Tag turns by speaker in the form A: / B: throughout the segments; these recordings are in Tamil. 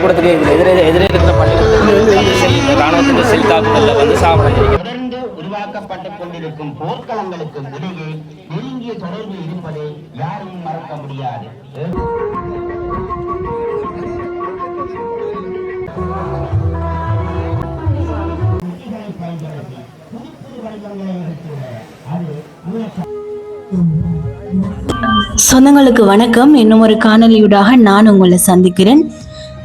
A: இங்கே இதில் எதிரே எதிரே இருக்கிற பள்ளிக்கூடத்தில் வந்து செல் ராணுவத்தின் செல் தாக்குதலில் வந்து சாப்பிட
B: தொடர்ந்து உருவாக்கப்பட்டுக் கொண்டிருக்கும் போர்க்களங்களுக்கு இடையே நெருங்கிய தொடர்பு இருப்பதை யாரும் மறக்க முடியாது.
C: சொந்தங்களுக்கு வணக்கம். இன்னும் ஒரு காணொலியூடாக நான் உங்களை சந்திக்கிறேன்.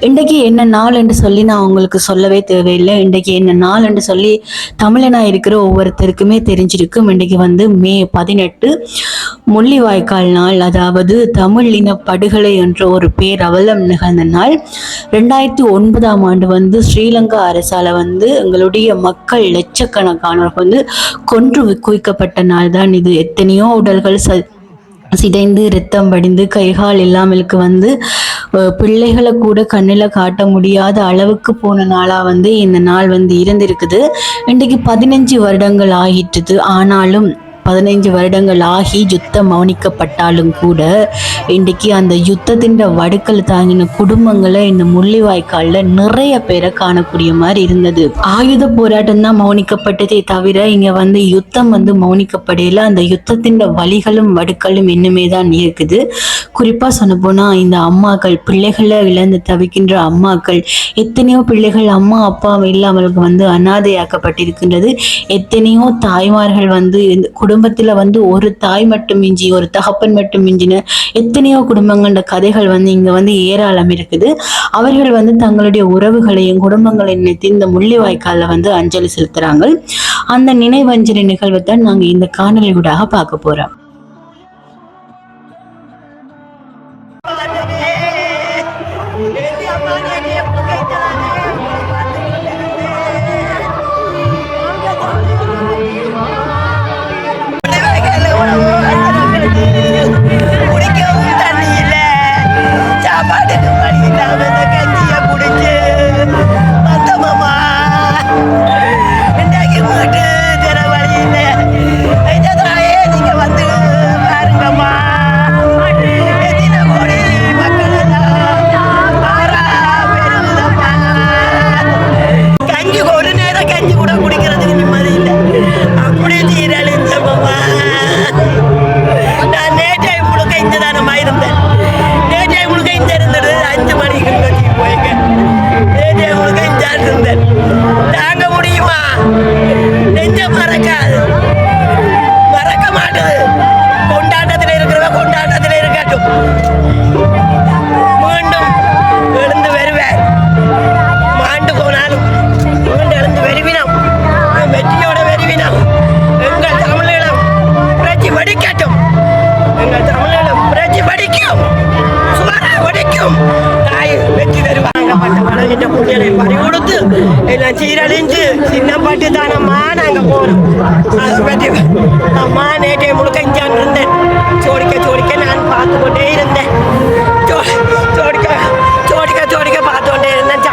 C: இன்றைக்கு என்ன நாள் என்று சொல்லி நான் உங்களுக்கு சொல்லவே தேவையில்லை. இன்றைக்கு என்ன நாள் என்று சொல்லி தமிழனா இருக்கிற ஒவ்வொருத்தருக்குமே தெரிஞ்சிருக்கும். இன்றைக்கு வந்து மே பதினெட்டு. முள்ளிவாய்க்கால் நாள். அதாவது தமிழ் இன படுகொலை என்ற ஒரு பேர் அவலம் நிகழ்ந்த நாள். ரெண்டாயிரத்தி ஒன்பதாம் ஆண்டு வந்து ஸ்ரீலங்கா அரசால வந்து எங்களுடைய மக்கள் லட்சக்கணக்கானவர்கள் வந்து கொன்று குவிக்கப்பட்ட நாள் தான் இது. எத்தனையோ உடல்கள் ச சிதைந்து ரத்தம் வடிந்து கைகால் இல்லாமலுக்கு வந்து பிள்ளைகளை கூட கண்ணில் காட்ட முடியாத அளவுக்கு போன நாளாக வந்து இந்த நாள் வந்து இருந்திருக்குது. இன்றைக்கு பதினஞ்சு வருடங்கள் ஆகிட்டுது. ஆனாலும் பதினைஞ்சு வருடங்கள் ஆகி யுத்தம் மௌனிக்கப்பட்டாலும் கூட இன்றைக்கு அந்த யுத்தத்தின் வடுக்கல் தாங்கின குடும்பங்களை இந்த முள்ளிவாய்க்காலில் நிறைய பேரை காணக்கூடிய மாதிரி இருந்தது. ஆயுத போராட்டம் தான் மௌனிக்கப்பட்டதே தவிர இங்க வந்து யுத்தம் வந்து மௌனிக்கப்படையில அந்த யுத்தத்தின் வழிகளும் வடுக்களும் இன்னுமே தான் இருக்குது. குறிப்பா சொல்லப்போனால் போனா இந்த அம்மாக்கள் பிள்ளைகளை இழந்து தவிக்கின்ற அம்மாக்கள் எத்தனையோ பிள்ளைகள் அம்மா அப்பா இல்லாமல் வந்து அனாதையாக்கப்பட்டிருக்கின்றது. எத்தனையோ தாய்மார்கள் வந்து இந்த குடும்பத்துல வந்து ஒரு தாய் மட்டும் மிஞ்சி ஒரு தகப்பன் மட்டும் மிஞ்சின எத்தனையோ குடும்பங்களோட கதைகள் வந்து இங்க வந்து ஏராளம் இருக்குது அவர்கள் வந்து தங்களுடைய உறவுகளையும் குடும்பங்களையும் நினைத்து இந்த முள்ளிவாய்க்காலில் வந்து அஞ்சலி செலுத்துறாங்க அந்த நினைவஞ்சலி நிகழ்வை தான் நாங்க இந்த காணொலியூடாக பார்க்க போறோம்
D: குடிக்கவும் தண்ணி இல்ல. சாப்பாட்டுக்கு வழி இல்லாம கஞ்சிய குடிச்சு. வந்தோமாமா இன்றைக்கு நான் சீரழிஞ்சு சின்ன சின்னப்பட்டு தானம்மா நாங்கள் போகிறோம் அதை பற்றி அம்மா நேற்றை முழுக்க இஞ்சான் இருந்தேன். சோடிக்க சோடிக்க நான் பார்த்து கொண்டே இருந்தேன் சோடிக்க சோடிக்க சோடிக்க பார்த்து கொண்டே இருந்தேன்.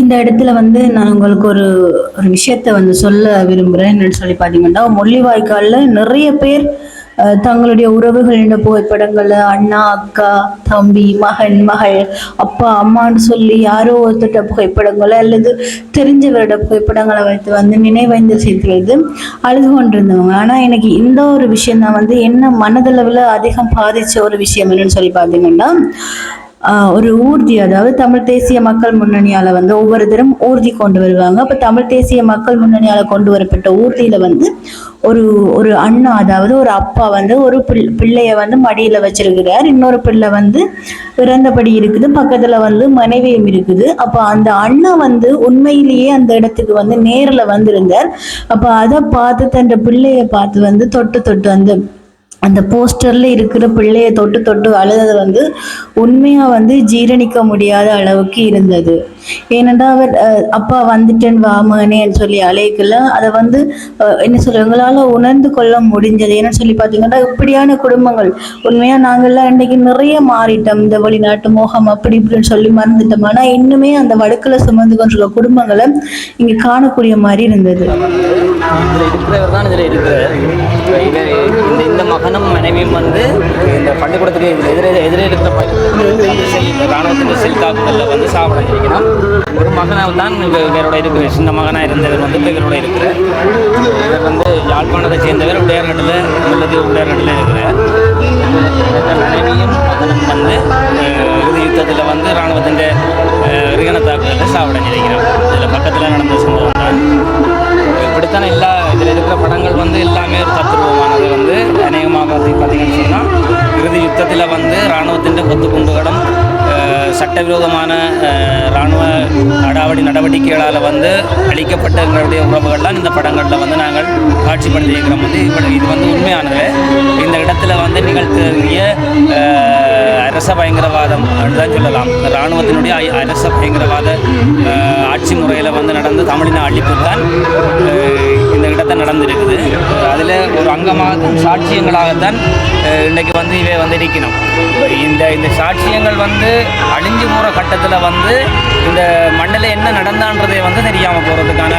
C: இந்த இடத்துல வந்து நான் உங்களுக்கு ஒரு ஒரு விஷயத்த வந்து சொல்ல விரும்புகிறேன் என்னன்னு சொல்லி பார்த்தீங்கன்னா முள்ளிவாய்க்காலில் நிறைய பேர் தங்களுடைய உறவுகளின் புகைப்படங்களை அண்ணா அக்கா தம்பி மகன் மகள் அப்பா அம்மான்னு சொல்லி யாரோ ஒருத்தட்ட புகைப்படங்களை அல்லது தெரிஞ்சவரோட புகைப்படங்களை வைத்து வந்து நினைவைந்து செய்கிறது அழுது கொண்டிருந்தவங்க. ஆனால் எனக்கு இந்த ஒரு விஷயம் தான் வந்து என்ன மனதளவில் அதிகம் பாதித்த ஒரு விஷயம் என்னன்னு சொல்லி பார்த்தீங்கன்னா ஒரு ஊர்தி அதாவது தமிழ் தேசிய மக்கள் முன்னணியால வந்து ஒவ்வொரு தரம் ஊர்தி கொண்டு வருவாங்க. அப்ப தமிழ் தேசிய மக்கள் முன்னணியால கொண்டு வரப்பட்ட ஊர்தியில வந்து ஒரு ஒரு அண்ணா அதாவது ஒரு அப்பா வந்து ஒரு பிள்ளைய வந்து மடியில வச்சிருக்கிறார். இன்னொரு பிள்ளை வந்து இறந்தபடி இருக்குது. பக்கத்துல வந்து மனைவியும் இருக்குது. அப்ப அந்த அண்ணா வந்து உண்மையிலேயே அந்த இடத்துக்கு வந்து நேர்ல வந்திருந்தார். அப்ப அதை பார்த்து தன் பிள்ளைய பார்த்து வந்து தொட்டு தொட்டு அந்த அந்த போஸ்டர்ல இருக்கிற பிள்ளைய தொட்டு தொட்டு அழுதது வந்து உண்மையா வந்து ஜீரணிக்க முடியாத அளவுக்கு இருந்தது. ஏனென்றா அவர் அப்பா வந்துட்டேன் வாமனேன்னு சொல்லி அழைக்கல. அதை வந்து என்ன சொல்ல எங்களால உணர்ந்து கொள்ள முடிஞ்சது. ஏன்னு சொல்லி பார்த்தீங்கன்னா இப்படியான குடும்பங்கள். உண்மையா நாங்கள்லாம் இன்னைக்கு நிறைய மாறிட்டோம். இந்த வெளிநாட்டு மோகம் அப்படி இப்படின்னு சொல்லி மறந்துட்டோம். ஆனா இன்னுமே அந்த வடுக்களை சுமந்து கொண்டுள்ள குடும்பங்களை இங்க காணக்கூடிய மாதிரி இருந்தது.
A: இந்த மகனும் மனைவியும் வந்து இந்த பள்ளிக்கூடத்துக்கு இதில் எதிரே எதிரே இருக்கிற ராணுவத்தின் செல் தாக்குதலில் வந்து சாப்பிடஞ்சிருக்கணும் ஒரு மகனாக தான் இவரோட இருக்கிற சின்ன மகனாக இருந்தவர் வந்து இவரோட இருக்கிற. இவர் வந்து யாழ்ப்பாணத்தை சேர்ந்தவர் உடையார்கட்டில் உள்ளது உடையார்கட்டில் இருக்கிற மனைவியும் மகனும் வந்து இறுதி யுத்தத்தில் வந்து இராணுவத்தின் ரிகன தாக்குதலில் சாப்பிடஞ்சிருக்கிறார் இதில் பக்கத்தில் நடந்த சம்பவம் சொன்னால் இறுதி யுத்தத்தில் வந்து இராணுவத்தின் கொத்து குண்டுகளும் சட்டவிரோதமான இராணுவ அடாவடி நடவடிக்கைகளால் வந்து அளிக்கப்பட்ட எங்களுடைய உறவுகள்லாம் இந்த படங்களில் வந்து நாங்கள் காட்சிப்படுத்தியிருக்கிறோம். வந்து இது இது வந்து உண்மையானது. இந்த இடத்துல வந்து நிகழ்த்திய அரச பயங்கரவாதம் தான் சொல்லலாம். இராணுவத்தினுடைய ஐ- அரச பயங்கரவாத ஆட்சி முறையில் வந்து நடந்து தமிழின அழிப்பு தான் இந்த இடத்துல நடந்திருக்குது. அதில் ஒரு அங்கமாக சாட்சியங்களாகத்தான் இன்றைக்கு வந்து இவை வந்து இருக்கணும் இந்த இந்த சாட்சியங்கள் வந்து அழிஞ்சு போகிற கட்டத்தில் வந்து இந்த மண்ணில் என்ன நடந்தான்றதை வந்து தெரியாமல் போகிறதுக்கான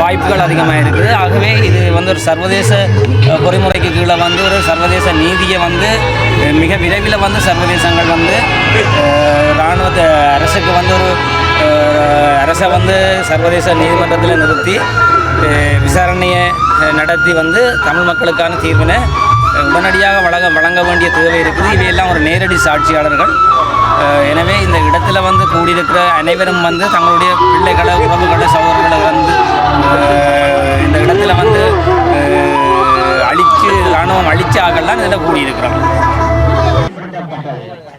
A: வாய்ப்புகள் அதிகமாக இருக்குது ஆகவே இது வந்து ஒரு சர்வதேச பொறிமுறைக்கு கீழே வந்து ஒரு சர்வதேச நீதியை வந்து மிக விரைவில் வந்து சர்வதேசங்கள் வந்து இராணுவத்தை அரசுக்கு வந்து ஒரு அரசை வந்து சர்வதேச நீதிமன்றத்தில் நிறுத்தி விசாரணையை நடத்தி வந்து தமிழ் மக்களுக்கான தீர்வினை உடனடியாக வழங்க வழங்க வேண்டிய தேவை இருக்குது. இவையெல்லாம் ஒரு நேரடி சாட்சியாளர்கள். எனவே இந்த இடத்துல வந்து கூடியிருக்கிற அனைவரும் வந்து தங்களுடைய பிள்ளைகளை உறவுகளை சகோதரர்களை வந்து இந்த இடத்துல வந்து அழிச்சு ராணுவம் அழிச்சாகலாம் இதில் கூடியிருக்கிறோம்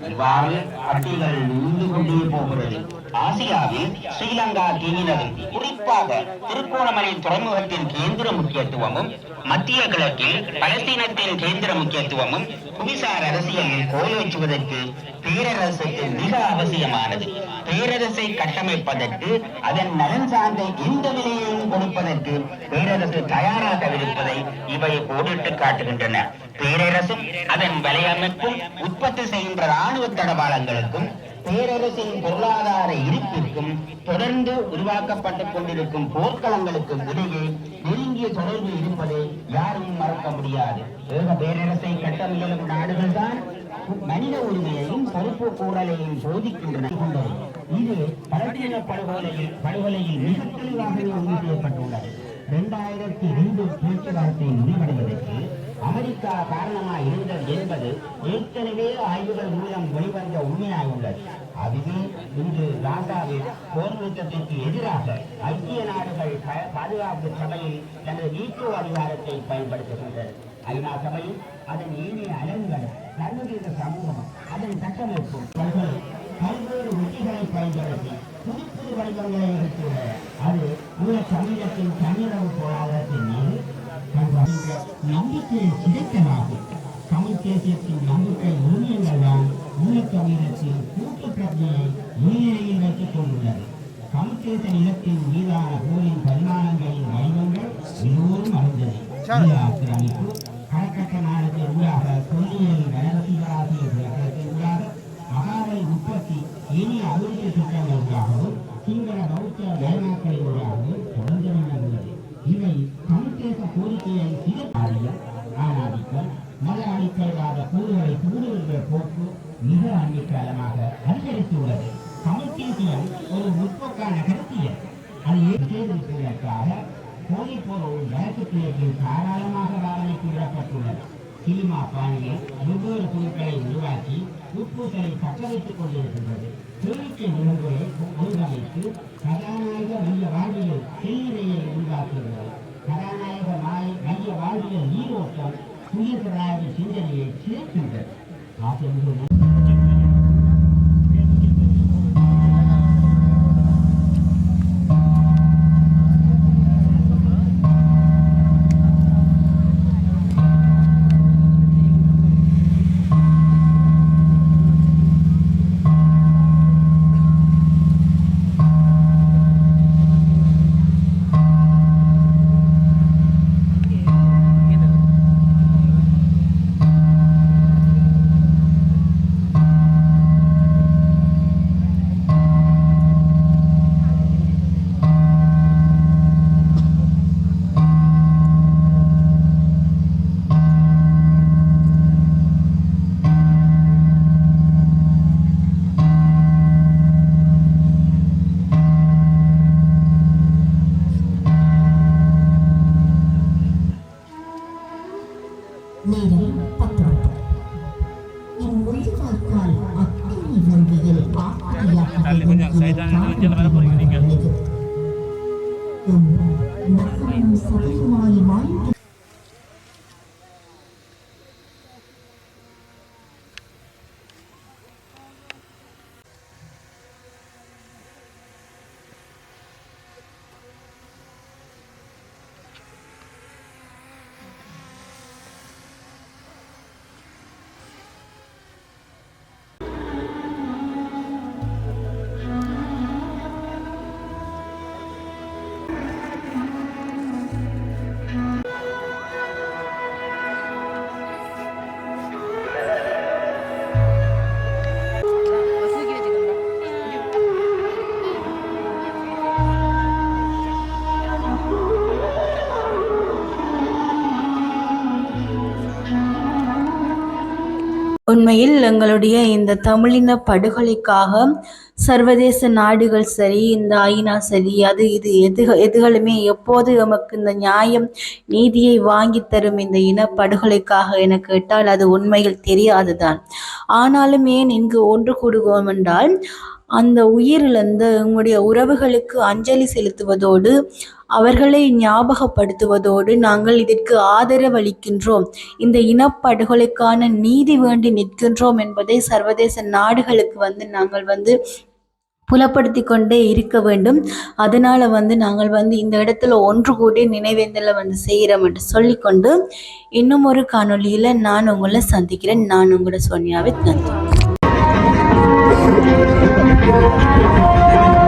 B: இவ்வாறு அட்டிகள் நீண்டு கொண்டே போகிறது ஆசியாவில் ஸ்ரீலங்கா தீவினரும் குறிப்பாக திருக்கோணமலை துறைமுகத்தின் கேந்திர முக்கியத்துவமும் மத்திய கிழக்கில் பலஸ்தீனத்தின் கேந்திர முக்கியத்துவமும் புவிசார் அரசியலில் கோலோச்சுவதற்கு பேரரசுக்கு மிக அவசியமானது. பேரரசை கட்டமைப்பதற்கு அதன் நலன் சார்ந்த எந்த விலையையும் கொடுப்பதற்கு பேரரசு தயாராக இருப்பதை இவை கோடிட்டு காட்டுகின்றன. பேரரசும் அதன் வலையமைப்பும் உற்பத்தி செய்கின்ற ராணுவ தடபாளங்களுக்கும் பேரரசின் பொருளாதார இருப்பிற்கும் தொடர்ந்து உருவாக்கப்பட்டுக் கொண்டிருக்கும் போர்க்களங்களுக்கும் இடையே நெருங்கிய தொடர்பு இருப்பதை யாரும் மறக்க முடியாது. ஏக பேரரசை கட்ட முயலும் நாடுகள்தான் மனித உரிமையையும் கருப்பு கூடலையும் சோதிக்கின்றன கொண்டது இது பலஸ்தீன படுகொலையில் படுகொலையில் மிக தெளிவாகவே உறுதி செய்யப்பட்டுள்ளது. இரண்டாயிரத்தி ரெண்டு பேச்சுவார்த்தை முடிவடைவதற்கு அமெரிக்கா காரணமாக இருந்தது என்பது ஏற்கனவே ஆய்வுகள் மூலம் வெளிவந்த உண்மையாயுள்ளது. அதுவே இன்று காசாவில் போர் நிறுத்தத்திற்கு எதிராக ஐக்கிய நாடுகள் பாதுகாப்பு சபையில் தனது வீட்டோ அதிகாரத்தை பயன்படுத்துகின்றது. ஐநா சபையில் அதன் ஏனைய அலகுகள் சர்வதேச சமூகம் அதன் கட்டமைப்பு பல்வேறு உத்திகளை பயன்படுத்தி புது புது வடிவங்களை எடுத்துள்ளன அது உலக சமூகத்தின் தன்னிறவு போராட்டத்தின் மீது தன்னுடைய நம்பிக்கையை சிதைத்தலாகும் தமிழ் தேசியத்தின் நம்பிக்கை ஊழியங்கள் தான் ஈழத் தமிழகத்தில் கூட்டு பிரச்சனையை முன்னிலையில் வைத்துக் கொண்டுள்ளது. தமிழ் தேச நிலத்தின் மீதான போரின் பரிமாணங்களின் வடிவங்கள் எல்லோரும் அறிந்தது ஆக்கிரமிப்பு கணக்கற்ற நாடுகள் ஊடாக தொல்லியல் மகாவை இனி இனிய அபிவிருத்தி திட்டங்கள் சிங்கள பௌத்த வேளாண்களின் தொடர்ந்து நடந்தது இவை தமிழ்தேச கோரிக்கையை சிறப்பாரியம் ஆணாதிக்கம் மத அடிப்படைவாத கூறுகளை தூண்டுகின்ற போக்கு மிக அண்மை அதிகரித்துள்ளது தமிழ் ஒரு முற்போக்கான கருத்தியல் அதை ஏற்பதற்காக போதைப்பொருள் வழக்கு கிழக்கில் தாராளமாக வாரணைக்கு விடப்பட்டுள்ளது சினிமா பாணியில் வெவ்வேறு குழுக்களை உருவாக்கி உட்பூசலை தக்க வைத்துக் கொண்டிருக்கின்றது. கேளிக்கை நிகழ்வுகளை ஒழுங்கமைத்து கதாநாயக மைய வாழ்வியல் செய்தியை உருவாக்குகிறது. கதாநாயக மாய மைய வாழ்வியல் நீரோட்டம் சுயசராஜ சிந்தனையை சேர்க்கின்றது ஆசிரியர்கள்
E: saya dan Anjel pergi tinggal.
C: உண்மையில் எங்களுடைய இந்த தமிழின படுகொலைக்காக சர்வதேச நாடுகள் சரி இந்த ஐநா சரி அது இது எது எதுகளுமே எப்போது எமக்கு இந்த நியாயம் நீதியை வாங்கி தரும் இந்த இனப்படுகொலைக்காக என கேட்டால் அது உண்மையில் தெரியாதுதான். ஆனாலும் ஏன் இங்கு ஒன்று கூடுவோம் என்றால் அந்த உயிரிழந்த உங்களுடைய உறவுகளுக்கு அஞ்சலி செலுத்துவதோடு அவர்களை ஞாபகப்படுத்துவதோடு நாங்கள் இதற்கு ஆதரவளிக்கின்றோம். இந்த இனப்படுகொலைக்கான நீதி வேண்டி நிற்கின்றோம் என்பதை சர்வதேச நாடுகளுக்கு வந்து நாங்கள் வந்து புலப்படுத்தி கொண்டே இருக்க வேண்டும். அதனால வந்து நாங்கள் வந்து இந்த இடத்துல ஒன்று கூடி நினைவேந்தலை வந்து செய்கிறோம் என்று சொல்லிக்கொண்டு இன்னும் ஒரு காணொலியில் நான் உங்களை சந்திக்கிறேன். நான் உங்களோட சோனியாவை நன்றி. Thank you.